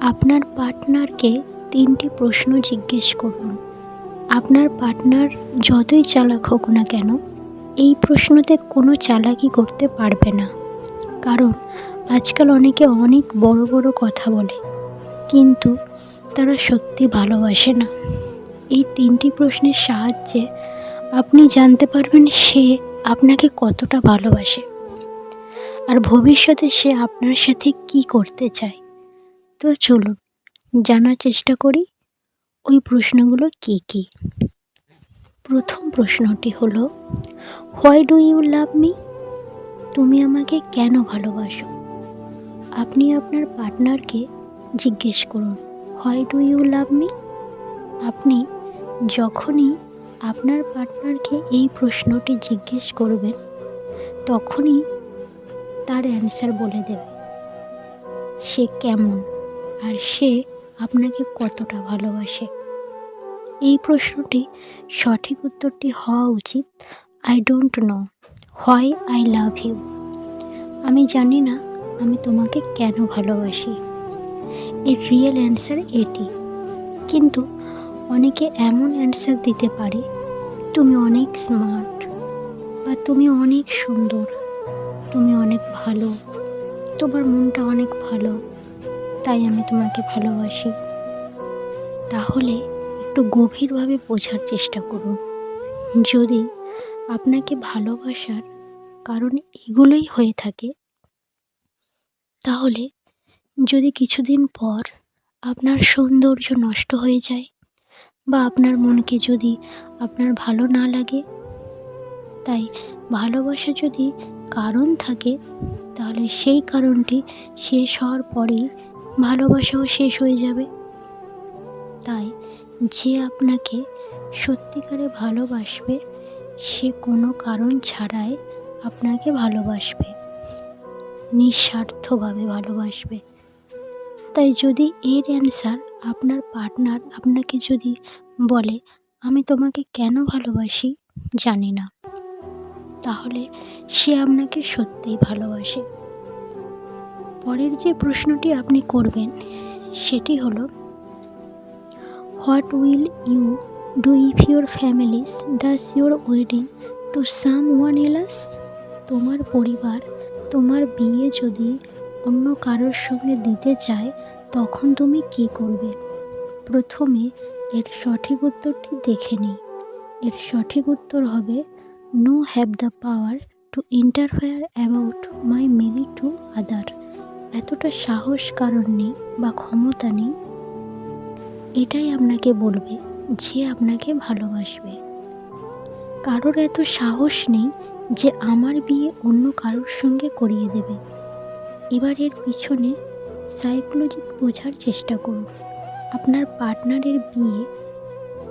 আপনার পার্টনারকে তিনটি প্রশ্ন জিজ্ঞেস করুন। আপনার পার্টনার যতই চালাক হোক না কেন, এই প্রশ্নতে কোনো চালাকি করতে পারবে না। কারণ, আজকাল অনেকে অনেক বড় বড় কথা বলে, কিন্তু তারা সত্যি ভালোবাসে না। এই তিনটি প্রশ্নের সাহায্যে আপনি জানতে পারবেন সে আপনাকে কতটা ভালোবাসে। আর ভবিষ্যতে সে আপনার সাথে কি করতে চায়। তো চলুন, জানার চেষ্টা করি, ওই প্রশ্নগুলো কী কী? প্রথম প্রশ্নটি হলো why do you love me তুমি আমাকে কেন ভালোবাসো? আপনি আপনার পার্টনারকে জিজ্ঞেস করুন why do you love me আপনি যখনই আপনার পার্টনারকে এই প্রশ্নটি জিজ্ঞেস করবেন, তখনই তার অ্যান্সার বলে দেবে সে কেমন? আর সে আপনাকে কতটা ভালোবাসে? এই প্রশ্নটি সঠিক উত্তরটি হওয়া উচিত। I don't know why I love you আমি জানি না আমি তোমাকে কেন ভালোবাসি। এর রিয়েল অ্যান্সার এটি। কিন্তু অনেকে এমন অ্যান্সার দিতে পারে, তুমি অনেক স্মার্ট বা তুমি অনেক সুন্দর, তুমি অনেক ভালো, তোমার মনটা অনেক ভালো। তাই আমি তোমাকে ভালোবাসি। তাহলে একটু গভীরভাবে বোঝার চেষ্টা করুন। যদি আপনাকে ভালোবাসার কারণ এগুলোই হয়ে থাকে, তাহলে যদি কিছুদিন পর আপনার সৌন্দর্য নষ্ট হয়ে যায় বা আপনার মনকে যদি আপনার ভালো না লাগে, তাই ভালোবাসা যদি কারণ থাকে, তাহলে সেই কারণটি শেষ হওয়ার পরেই ভালোবাসাও শেষ হয়ে যাবে। তাই যে আপনাকে সত্যিকারে ভালোবাসবে, সে কোনো কারণ ছাড়াই আপনাকে ভালোবাসবে। নিঃস্বার্থভাবে ভালোবাসবে। তাই যদি এর অ্যান্সার আপনার পার্টনার আপনাকে যদি বলে, আমি তোমাকে কেন ভালোবাসি? জানি না। তাহলে সে আপনাকে সত্যিই ভালোবাসে। পরের যে প্রশ্নটি আপনি করবেন, সেটি হলো what will you do if your families does your wedding to someone else তোমার পরিবার, তোমার বিয়ে যদি অন্য কারোর সঙ্গে দিতে চায়, তখন তুমি কি করবে? প্রথমে এর সঠিক উত্তরটি দেখে নিই। এর সঠিক উত্তর হবে no have the power to interfere about my marry to other এতটা সাহস, কারণ নেই বা ক্ষমতা নেই, এটাই আপনাকে বলবে যে আপনাকে ভালোবাসবে। কারোর এত সাহস নেই যে আমার বিয়ে অন্য কারোর সঙ্গে করিয়ে দেবে। এবার এর পিছনে সাইকোলজি বোঝার চেষ্টা করুন। আপনার পার্টনারের বিয়ে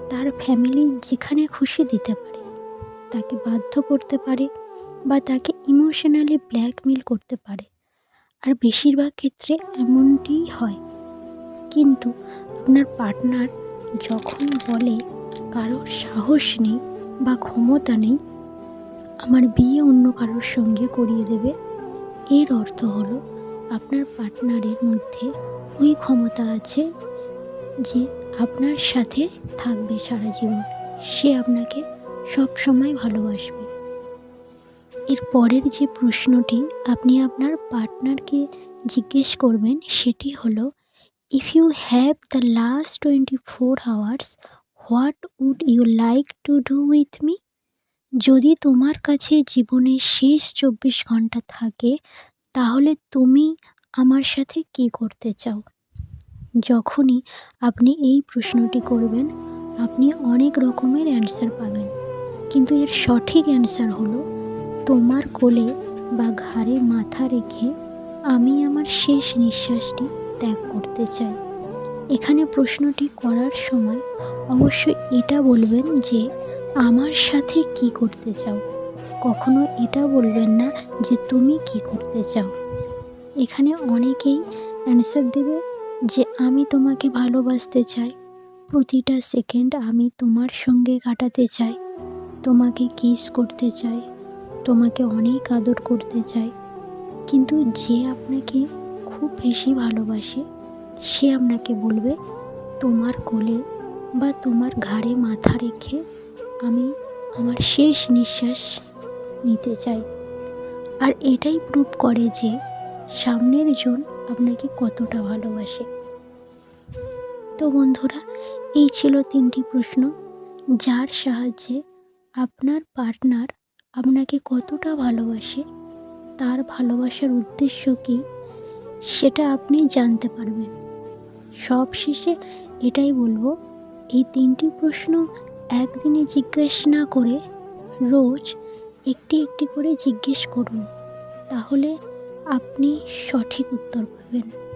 তার ফ্যামিলি যেখানে খুশি দিতে পারে, তাকে বাধ্য করতে পারে বা তাকে ইমোশনালি ব্ল্যাকমেল করতে পারে। আর বেশিরভাগ ক্ষেত্রে এমনটিই হয়। কিন্তু আপনার পার্টনার যখন বলে, কারোর সাহস নেই বা ক্ষমতা নেই, আমার বিয়ে অন্য কারোর সঙ্গে করিয়ে দেবে, এর অর্থ হলো আপনার পার্টনারের মধ্যে ওই ক্ষমতা আছে যে আপনার সাথে থাকবে সারা জীবন। সে আপনাকে সব সময় ভালোবাসবে। এর পরের যে প্রশ্নটি আপনি আপনার পার্টনারকে জিজ্ঞেস করবেন সেটি হলো if you have the last twenty four hours what would you like to do with me যদি তোমার কাছে জীবনের শেষ চব্বিশ ঘণ্টা থাকে, তাহলে তুমি আমার সাথে কি করতে চাও? যখনই আপনি এই প্রশ্নটি করবেন, আপনি অনেক রকমের অ্যান্সার পাবেন। কিন্তু এর সঠিক অ্যান্সার হলো তোমার কোলে বা ঘাড়ে মাথা রেখে আমি আমার শেষ নিঃশ্বাসটি ত্যাগ করতে চাই। এখানে প্রশ্নটি করার সময় অবশ্যই এটা বলবেন যে, আমার সাথে কি করতে চাও? কখনো এটা বলবেন না যে, তুমি কি করতে চাও? এখানে অনেকেই অ্যান্সার দেবে যে, আমি তোমাকে ভালোবাসতে চাই। প্রতিটা সেকেন্ড আমি তোমার সঙ্গে কাটাতে চাই। তোমাকে কিস করতে চাই। তোমাকে অনেক আদর করতে চাই। কিন্তু যে আপনাকে খুব বেশি ভালোবাসে, সে আপনাকে বলবে, তোমার কোলে বা তোমার ঘাড়ে মাথা রেখে আমি আমার শেষ নিঃশ্বাস নিতে চাই। আর এটাই প্রুভ করে যে সামনের জন আপনাকে কতটা ভালোবাসে। তো বন্ধুরা, এই ছিল তিনটি প্রশ্ন, যার সাহায্যে আপনার পার্টনার আপনাকে কতটা ভালোবাসে? তার ভালোবাসার উদ্দেশ্য কী? সেটা আপনি জানতে পারবেন। সব শেষে এটাই বলব, এই তিনটি প্রশ্ন একদিনে জিজ্ঞেস না করে রোজ একটি একটি করে জিজ্ঞেস করুন। তাহলে আপনি সঠিক উত্তর পাবেন।